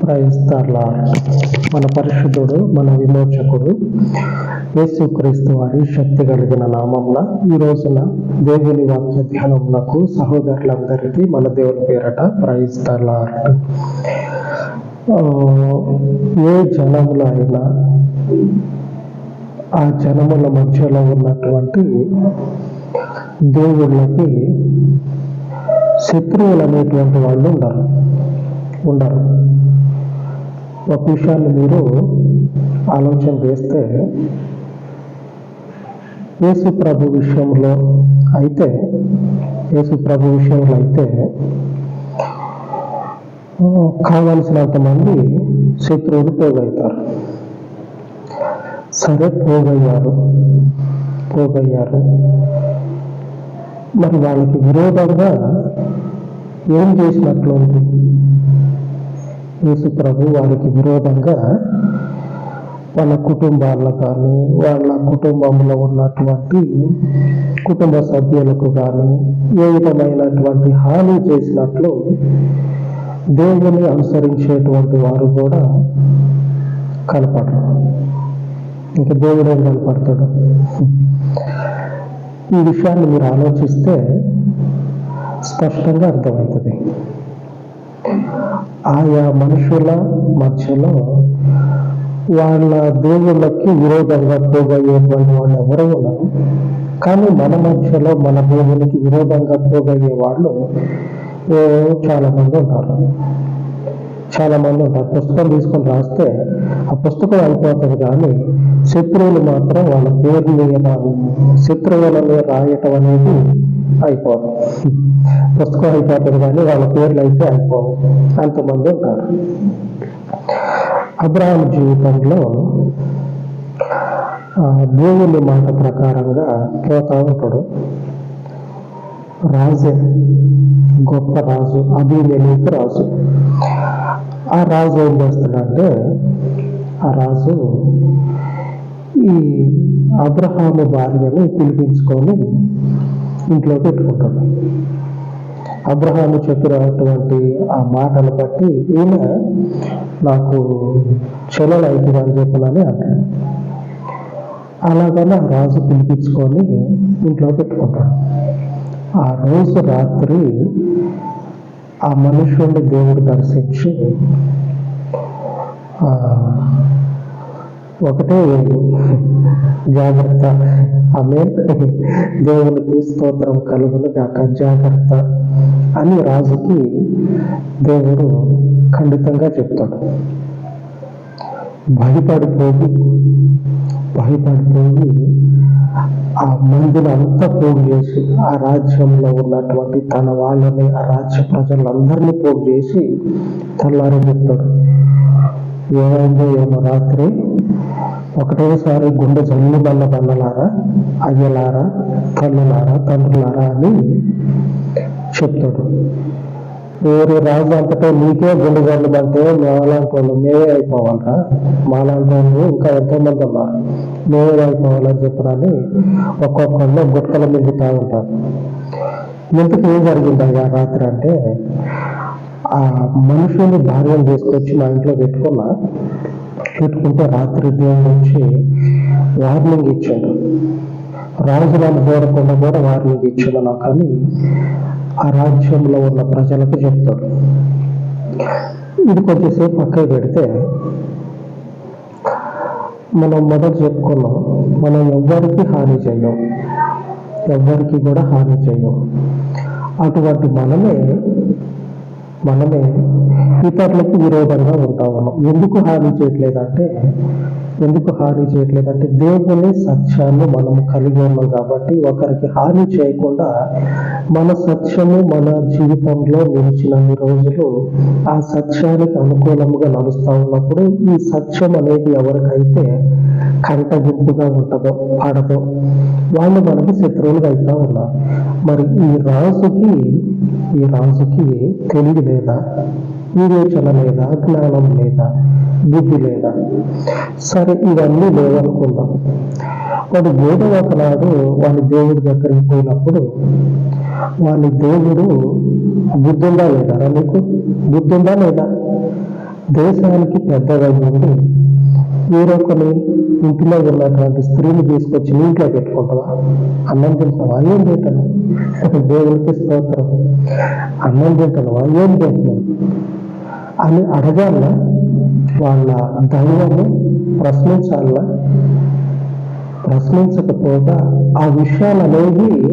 క్రైస్తల మన పరిశుద్ధుడు మన విమోచకుడు యేసుక్రీస్తు వారి శక్తి కలిగిన నామంన ఈ రోజున దేవుని వాక్య ధ్యానమునకు సహోదరులందరికీ మన దేవుని పేరట క్రైస్తల ఏ జనములు అయినా ఆ జనముల మధ్యలో ఉన్నటువంటి దేవుళ్ళకి శత్రువులు అనేటువంటి వాళ్ళు ఉండరు ఉండరు. ఒక విషయాన్ని మీరు ఆలోచన చేస్తే యేసు ప్రభు విషయంలో అయితే యేసు ప్రభు విషయంలో అయితే కావలసినంత మంది శత్రువులు పోగవుతారు. సరే పోగయ్యారు. పోగయ్యారు. మరి వాళ్ళకి విరోధంగా ఏం చేసినట్లు ఉంది యేసు ప్రభు వారికి విరోధంగా వాళ్ళ కుటుంబాల కానీ వాళ్ళ కుటుంబంలో ఉన్నటువంటి కుటుంబ సభ్యులకు కానీ ఏ విధమైనటువంటి హాని చేసినట్లు దేవుని అనుసరించేటువంటి వారు కూడా కనపడరు. ఇంకా దేవుడు ఏం కనపడతాడు? ఈ విషయాన్ని మీరు ఆలోచిస్తే స్పష్టంగా అర్థమవుతుంది. ఆయా మనుషుల మధ్యలో వాళ్ళ దేవుళ్ళకి విరోధంగా పోగయ్యేటువంటి వాళ్ళు ఎవరో ఉన్నారు. కానీ మన మధ్యలో మన దేవునికి విరోధంగా పోగయ్యే వాళ్ళు చాలా మంది ఉంటారు. చాలా మంది ఉంటారు. పుస్తకం తీసుకొని రాస్తే ఆ పుస్తకం అయిపోతుంది కానీ శత్రువులు మాత్రం వాళ్ళ పేరు మీద శత్రువులని రాయటం అనేది అయిపోదు. పుస్తకం అయిపోతుంది కానీ వాళ్ళ పేర్లు అయితే అయిపోవు. అంతమంది ఉంటారు. అబ్రాహం జీవితంలో ఆ, దేవుని మాట ప్రకారంగా పోతా ఉంటాడు. రాజే గొప్ప రాజు అభిమేలకు రాజు. ఆ రాజు ఏం చేస్తాడంటే ఆ రాజు ఈ అబ్రహాము భార్యను పిలిపించుకొని ఇంట్లో పెట్టుకుంటాడు అబ్రహాము చెప్పినటువంటి ఆ మాటలు బట్టి ఈయన నాకు చెల్లెలు అవుతుంది అని చెప్పనని అంటాడు. అలాగనే ఆ రాజు పిలిపించుకొని ఇంట్లో పెట్టుకుంటాడు. ఆ రోజు రాత్రి ఆ మనుషుల్ని దేవుడు దర్శించి ఒకటే ఏడు జాగ్రత్త. ఆమె దేవునికి స్తోత్రం కలుగును గాక జాగ్రత్త అని రాజుకి దేవుడు ఖండితంగా చెప్తాడు. భయపడిపోయి భయపడిపోయి ఆ మందిని అంతా పోగు చేసి ఆ రాజ్యంలో ఉన్నటువంటి తన వాళ్ళని ఆ రాజ్య ప్రజలందరినీ పోగు చేసి తెల్లారి చెప్తాడు ఏమైందో ఏమో రాత్రి. ఒకటేసారి గుండె జల్లు బల్ల బల్లలారా అయ్యలారా తల్లులారా తండ్రులారా అని చెప్తాడు. వేరు రాజు అంతటా నీకే గుండె జల్లు పడితే మేమలాంటి వాళ్ళు మేమే అయిపోవాలరా. మాలాంటి వాళ్ళు ఇంకా ఎంతో మంది ఉన్నారు మేమే అయిపోవాలని చెప్పరని ఒక్కొక్కళ్ళు గుట్టలు మింగుతూ ఉంటారు. ఇంతకు ఏం జరిగింది అయ్యా రాత్రి అంటే ఆ మనుషుల్ని భార్యను తీసుకొచ్చి మా ఇంట్లో పెట్టుకున్నా పెట్టుకుంటే రాత్రి దేవుడు వచ్చి వార్నింగ్ ఇచ్చాడు. రాజధాని నన్ను కూడా వార్నింగ్ ఇచ్చాడు నాకు అని ఆ రాజ్యంలో ఉన్న ప్రజలకు చెప్తాడు. ఇది కొద్దిసేపు పక్కకు పెడితే మనం మొదట చెప్పుకున్నాం మనం ఎవ్వరికి హాని చేయం ఎవ్వరికి కూడా హాని చేయం అటువంటి మనమే మనమే ఇతరులకు విరోధంగా ఉంటా ఉన్నాం ఎందుకు హాని చేయట్లేదంటే ఎందుకు హాని చేయట్లేదంటే దేవుని సత్యాన్ని మనం కలిగి ఉన్నాం కాబట్టి ఒకరికి హాని చేయకుండా మన సత్యము మన జీవితంలో నిలిచినన్ని రోజులు ఆ సత్యానికి అనుకూలంగా నడుస్తూ ఉన్నప్పుడు ఈ సత్యం అనేది ఎవరికైతే కంటగింపుగా ఉంటుందో పడదో వాళ్ళు మనకి శత్రువులుగా అవుతా ఉన్నారు. మరి ఈ రాజుకి ఈ రాజుకి తెలివి లేదా? వివేచన లేదా? జ్ఞానం లేదా? బుద్ధి లేదా? సరే ఇవన్నీ లేవనుకుందాం. వాడు ఏదో ఒకనాడు వాడి దేవుడి దగ్గరికి పోయినప్పుడు వాని దేవుడు బుద్ధుందా లేదా మీకు బుద్ధుందా లేదా? దేశానికి పెద్దగా ఉండి వేరొకని ఇంటిలో ఉన్నటువంటి స్త్రీని తీసుకొచ్చి ఇంట్లో పెట్టుకుంటావా? అన్నం తింటున్నావా? ఏం తింటాను దేవుడికి స్తోత్రం. అన్నం తింటున్నావా? ఏం తింటున్నావు? అని అడగాల వాళ్ళ దైవము ప్రశ్నించాల? ప్రశ్నించకపోగా ఆ విషయాలు అనేవి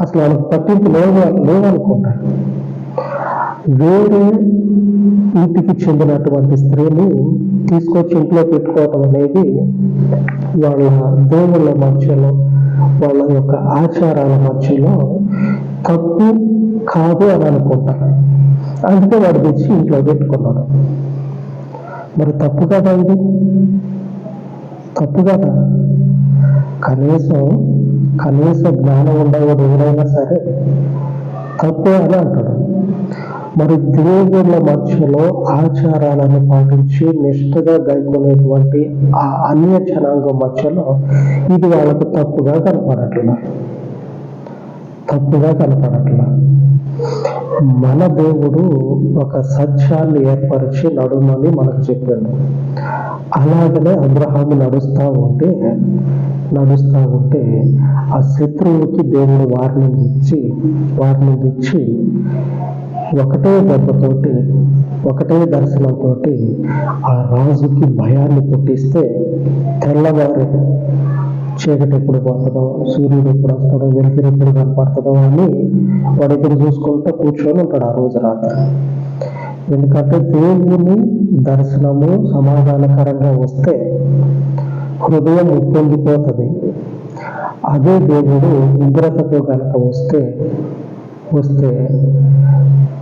అసలు వాళ్ళకి పట్టింపు లేవు లేవనుకుంటారు. వేరే ఇంటికి చెందినటువంటి స్త్రీని తీసుకొచ్చి ఇంట్లో పెట్టుకోవటం అనేది వాళ్ళ దేవుళ్ళ మధ్యలో వాళ్ళ యొక్క ఆచారాల మధ్యలో తప్పు కాదు అని అనుకుంటారు. అందుకే వాడు తెచ్చి ఇంట్లో పెట్టుకున్నాడు. మరి తప్పు కదా ఇది? తప్పు కదా కనీసం కనీస జ్ఞానం ఉండేవాడు ఎవరైనా సరే తప్పు అని అంటాడు. మరి దేవుళ్ళ మధ్యలో ఆచారాలను పాటించి నిష్ఠగా గైకొనేటువంటి ఆ అన్య జనాంగం మధ్యలో ఇది వాళ్ళకు తప్పుగా కనపడట్లా. తప్పుగా కనపడట్లా. మన దేవుడు ఒక సత్యాన్ని ఏర్పరిచి నడుమని మనకు చెప్పాడు. అలాగనే అబ్రహాము నడుస్తూ ఉంటే నడుస్తూ ఉంటే ఆ శత్రువుకి దేవుడు వార్నింగ్ ఇచ్చి వార్నింగ్ ఇచ్చి ఒకటే దెబ్బతోటి ఒకటే దర్శనంతో ఆ రాజుకి భయాన్ని పుట్టిస్తే తెల్లవారి చీకటి ఎప్పుడు పోతుందో సూర్యుడు ఎప్పుడు వస్తాడో వెలుతురు ఎప్పుడు కనపడుతుందో అని వాడు ఎదురు చూసుకుంటూ కూర్చొని ఉంటాడు ఆ రోజు రాత్రి. ఎందుకంటే దేవుని దర్శనము సమాధానకరంగా వస్తే హృదయం ఉప్పొంగిపోతుంది. అదే దేవుడు ఉగ్రతతో కనుక వస్తే వస్తే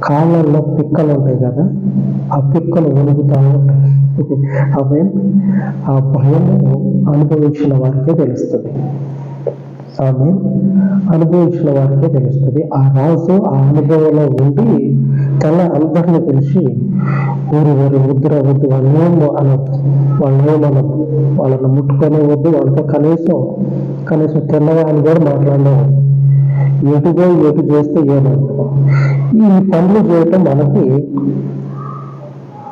కాళ్ళల్లో పిక్కలు ఉంటాయి కదా ఆ పిక్కలు వెలుగుతూ ఉంటాయి. అవి ఆ భయము అనుభవించిన వారికే తెలుస్తుంది. ఆమె అనుభవించిన వారికే తెలుస్తుంది. ఆ రాజు ఆ అనుభవంలో ఉండి తన అందరిని పిలిచి ఊరి వారి ముద్ర వద్దు వాళ్ళేమో అనొద్దు. వాళ్ళేమో అనొద్దు. వాళ్ళని ముట్టుకొని వద్దు. వాళ్ళతో కనీసం కనీసం తెల్లవారిని కూడా మాట్లాడలేదు. ఎటుగా ఎటు చేస్తే ఏమవుతుందో. ఈ పనులు చేయటం మనకి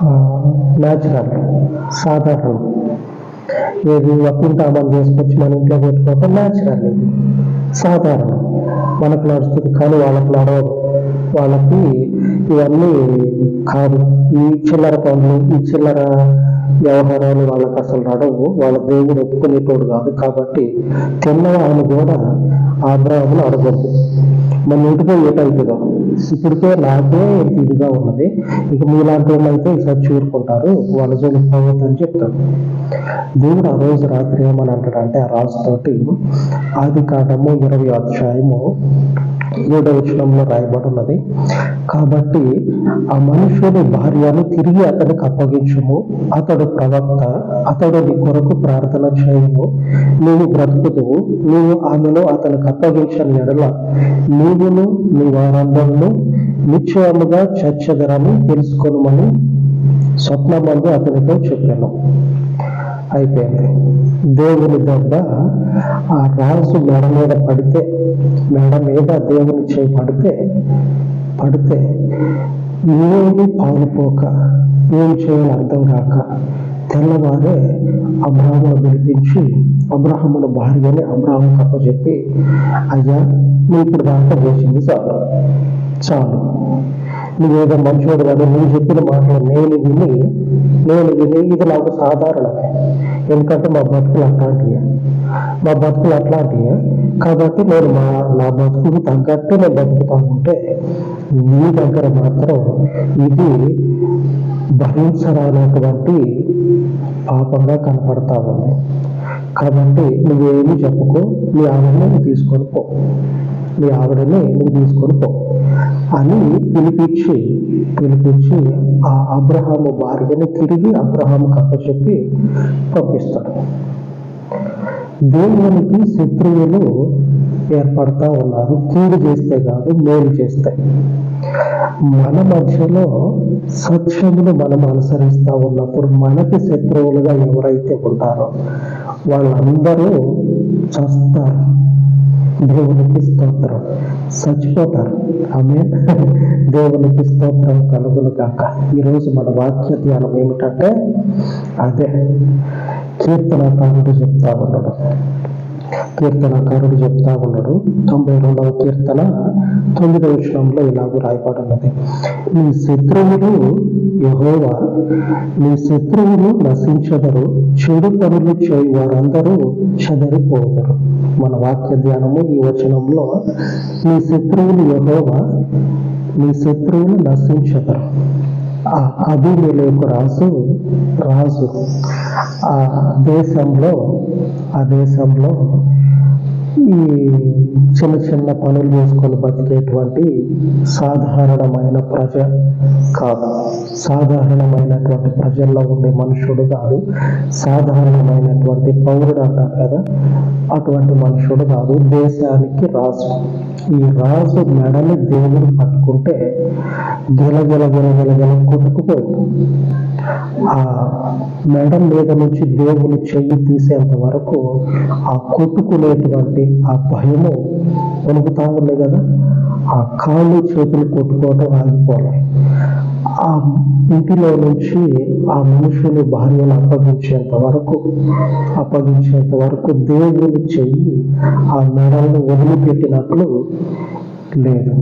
న్యాచురల్ సాధారణం. ఏది ఒక్కింటి అమలు చేసుకొచ్చి మన ఇంట్లో పెట్టుకోవటం న్యాచురల్ ఇది. సాధారణం. మనకు నడుస్తుంది కానీ వాళ్ళకి నడవదు. వాళ్ళకి ఇవన్నీ కాదు. ఈ చిల్లర పనులు ఈ చిల్లర వ్యవహారాలు వాళ్ళకి అసలు నడవు. వాళ్ళ దేవుడు ఒప్పుకునేటోడు కాదు. కాబట్టి తిన్నవాళ్ళు కూడా ఆగ్రహములు అడగద్దు. మన ఇంటితో ఏటవుతుందో ఇప్పటికే నాకే ఇదిగా ఉన్నది. ఇక మీలాంటి వాళ్ళు అయితే ఈసారి చూరుకుంటారు. వాళ్ళ జోలికి పోవద్దని చెప్తాడు దేవుడు ఆ రోజు రాత్రి ఏమని అంటాడంటే ఆ రాజుతోటి ఆది కాండము ఇరవై అధ్యాయము ఏడవ వచనంలో రాయబడున్నది కాబట్టి ఆ మనుషుని భార్యను తిరిగి అతనికి అప్పగించుము. అతడు ప్రవక్త అతడు నీ కొరకు ప్రార్థన చేయము. నీవు బ్రతుకుతువు నీవు ఆమెను అతనికి అప్పగించని ఎడల నీవును నీ వారందరూ నిశ్చయముగా చచ్చదరని తెలుసుకోనమని స్వప్నమందు అతనితో చెప్పాను. అయిపోయింది. దేవుని దెబ్బ ఆ రాజు మెడ మీద పడితే మెడ మీద దేవుని చేయి పడితే పడితే ఏమి పాలుపోక ఏం చేయని అర్థం కాక తెల్లవారే అబ్రాహ్మను పిలిపించి అబ్రాహ్మణ భార్యని అబ్రాహం కప్పచెప్పి అయ్యా నువ్వు ఇప్పుడు దాకా వేసింది చాలు. చాలు. నువ్వేదో మంచివాడు కాదు నువ్వు చెప్పిన మాటలు నేను విని నేను విని ఇది నాకు సాధారణమే. ఎందుకంటే మా బతుకులు అట్లాంటివి మా బతుకులు అట్లాంటివి కాబట్టి నేను మా నా బతుకుకు తగ్గట్టు నేను బతుకుతా ఉంటే నీ దగ్గర మాత్రం ఇది భరించరానటువంటి పాపంగా కనపడతా ఉంది. కాబట్టి నువ్వేమి చెప్పుకో నీ ఆవిడని నువ్వు తీసుకొని పో. నీ ఆవిడని నువ్వు తీసుకొని పో. అని పిలిపించి పిలిపించి ఆ అబ్రహాము భార్యని తిరిగి అబ్రహాము కప్పచెప్పి పంపిస్తాడు. దేవునికి శత్రువులు ఏర్పడతా ఉన్నారు. కీడు చేస్తే కాదు మేలు చేస్తాయి మన మధ్యలో సత్యమును మనం అనుసరిస్తూ ఉన్నప్పుడు మనకి శత్రువులుగా ఎవరైతే ఉంటారో వాళ్ళందరూ చస్తారు. దేవునికి స్తోత్రం. చచ్చిపోతారు. ఆమె దేవునికి స్తోత్రం కలుగులు కాక ఈరోజు మన వాక్య ధ్యానం ఏమిటంటే అదే కీర్తనకారుడు చెప్తా ఉన్నాడు. కీర్తనకారుడు చెప్తా ఉన్నాడు. తొంభై రెండవ కీర్తన తొమ్మిదవ విషయంలో ఇలాగ రాయబడినది నీ శత్రువులు యహోవా నీ శత్రువులు నశించదరు. చెడు పనులు చేయి వారందరూ చెదరిపోతారు మన వాక్య ధ్యానము ఈ వచనంలో నీ శత్రువులు యహోవా నీ శత్రువులు నశించదరు. ఆ అభిమేలకు రాజు రాజు. ఆ దేశంలో ఆ దేశంలో ఈ చిన్న చిన్న పనులు చేసుకొని బతికేటువంటి సాధారణమైన ప్రజ కాదు. సాధారణమైనటువంటి ప్రజల్లో ఉండే మనుషుడు కాదు. సాధారణమైనటువంటి పౌరుడు అంటారు కదా. అటువంటి మనుషుడు కాదు. దేశానికి రాజు. ఈ రాజు మెడని దేవుడు పట్టుకుంటే గెల గెల కొట్టుకుపోయింది ఆ మెడ మీద నుంచి దేవుని చెయ్యి తీసేంత వరకు ఆ కొట్టుకునేటువంటి ఆ భయము వణుకుతా ఉంది కదా ఆ కాళ్ళు చేతులు కొట్టుకోవటం ఆగిపోలే. ఆ ఇంటిలో నుంచి ఆ మనుషుని భార్యను అప్పగించేంత వరకు అప్పగించేంత వరకు దేవుని చెయ్యి ఆ మెడలను వదిలిపెట్టినట్లు లేదు.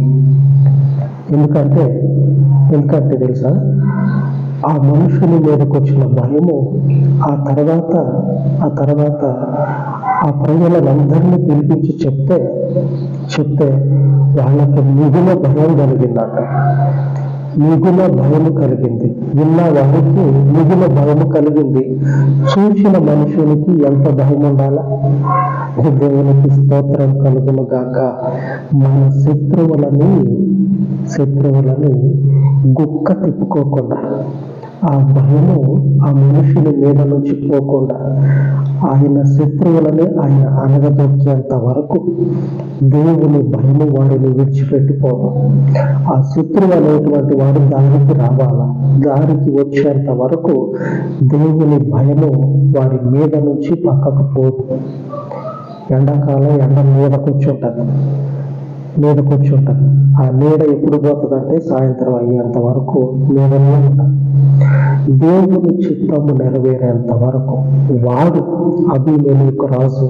ఎందుకంటే ఎందుకంటే తెలుసా? ఆ మనుషుని మీదకి వచ్చిన భయము ఆ తర్వాత ఆ తర్వాత ఆ ప్రజలందరినీ పిలిపించి చెప్తే చెప్తే వాళ్ళకి మిగుల భయం కలిగిందట. మిగుల భయం కలిగింది. విన్న వారికి మిగుల భయం కలిగింది. చూసిన మనుషునికి ఎంత భయం ఉండాలా దేవునికి స్తోత్రం కలుగును గాక. మన శత్రువులని శత్రువులని గుక్క తిప్పుకోకుండా ఆ భయము ఆ మనుషుని మీద నుంచి పోకుండా ఆయన శత్రువులని ఆయన అనగదొక్కేంత వరకు దేవుని భయము వాడిని విడిచిపెట్టిపోదు. ఆ శత్రువు అనేటువంటి వాడు దారికి రావాలా? దారికి వచ్చేంత వరకు దేవుని భయము వాడి మీద నుంచి పక్కకు పోదు. ఎండాకాలం ఎండ మీద కూర్చుంటుంది. మీద కూర్చుంటారు ఆ నీడ ఎప్పుడు పోతుందంటే సాయంత్రం అయ్యేంత వరకు నీడనే ఉంటారు దేవుని చిత్తము నెరవేరేంత వరకు వాడు అభిమేలకు రాజు.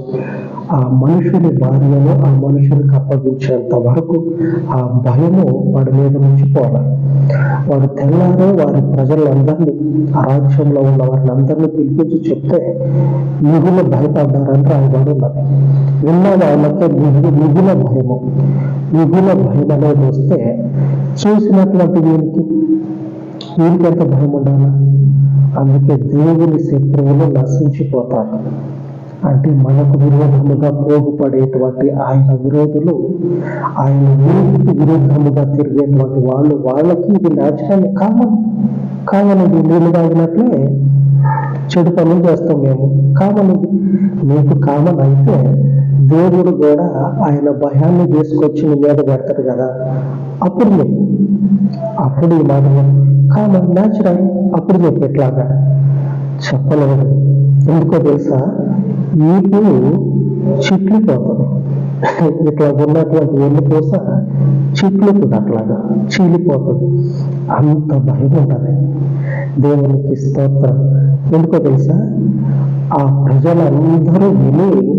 ఆ మనుషుని భార్యను ఆ మనుషునికి అప్పగించేంత వరకు ఆ భయము వాడి మీద నుంచి పోవాలి వారు తెల్లారే వారి ప్రజలందరినీ ఆ రాజ్యంలో ఉన్న వారిని పిలిపించి చెప్తే మిగుల భయపడ్డారని రాయబడి ఉన్నది. విన్న వాళ్ళకే మిగులు మిగుల భయము. మిగుల భయం అనేది వస్తే చూసినటువంటి వీరికి వీరికి ఎంత భయం ఉండాలా అందుకే దేవుని శత్రువులు నశించిపోతారు. అంటే మనకు విరోధముగా పోగుపడేటువంటి ఆయన విరోధులు ఆయన వీరికి విరుద్ధముగా తిరిగేటువంటి వాళ్ళు వాళ్ళకి ఇది న్యాచురల్ కామన్ కామన్ ఇది నీళ్ళు తాగినట్లే చెడు పనులు చేస్తాం మేము. కామన్ ఇది. నీకు కామన్ అయితే దేవుడు కూడా ఆయన భయాన్ని తీసుకొచ్చి నీ మీద పెడతాడు కదా. అప్పుడు చెప్పు. అప్పుడు ఈ మాట కామన్ న్యాచురల్ అప్పుడు చెప్పు ఎట్లాగా. చెప్పలేదు ఎందుకో తెలుసా? నీకు చిట్లిపోతుంది ఇట్లా ఉన్నటువంటి వెన్నుపూస చిట్లుతుంది అట్లాగా చీలిపోతుంది. అంత భయం ఉంటుంది. దేవునికి స్తోత్రం. ఎందుకో తెలుసా? ఆ ప్రజలందరూ విని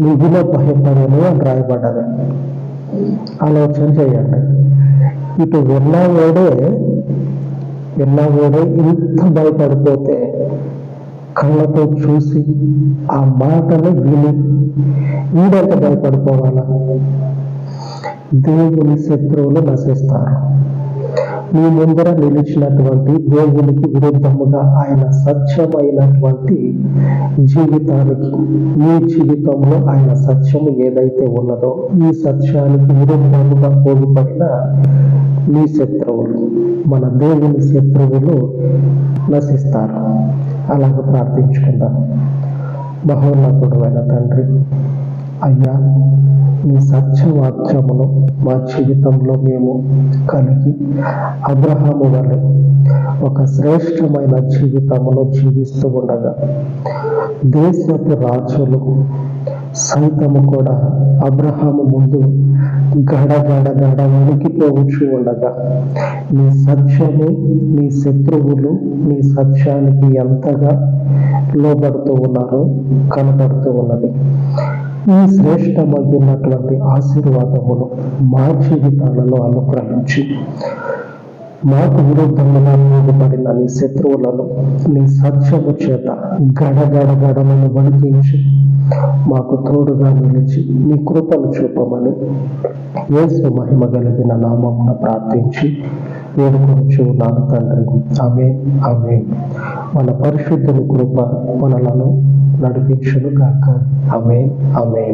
మిగిలిన భయపడను అని రాయబడ్డది. ఆలోచన చేయండి. ఇటు విన్నవాడే విన్నవాడే ఇంత భయపడిపోతే కళ్ళతో చూసి ఆ మాటను విని వీడంత భయపడిపోవాలా? దేవుని శత్రువులు నశిస్తారు. మీ ముందర నిలిచినటువంటి దేవునికి విరుద్ధముగా ఆయన సత్యమైనటువంటి జీవితానికి మీ జీవితంలో ఆయన సత్యము ఏదైతే ఉన్నదో ఈ సత్యానికి విరుద్ధముగా పోగుపడిన మీ శత్రువులు మన దేవుని శత్రువులు నశిస్తారు. అలాగ ప్రార్థించుకుందాం. మహోన్నతుడమైన తండ్రి అయ్యా మీ సత్యవాక్యమును మా జీవితంలో మేము కలిగి అబ్రహాము వలె ఒక శ్రేష్టమైన జీవితమును జీవిస్తూ ఉండగా దేశపు రాజులు సైతము కూడా అబ్రహాము ముందు గడగడ గడ వణికిపోవచ్చు ఉండగా. నీ సత్యము నీ శత్రువులు నీ సత్యానికి ఎంతగా లోబడుతూ ఉన్నారో కనబడుతూ ఉన్నది. ఈ శ్రేష్టమైనటువంటి ఆశీర్వాదమును మా జీవితాలలో అనుగ్రహించి మాకు విరుద్ధంగా మూడబడిన నీ శత్రువులను నీ సత్యము చేత గడగడ గడలను వణికించి మాకు తోడుగా నిలిచి నీ కృపను చూపమని యేసు మహిమ కలిగిన నామమున ప్రార్థించి వేడుకొచ్చు నా తండ్రి. ఆమె ఆమె మన పరిశుద్ధుని కృప మనలను నడిపించును కాక ఆమె ఆమె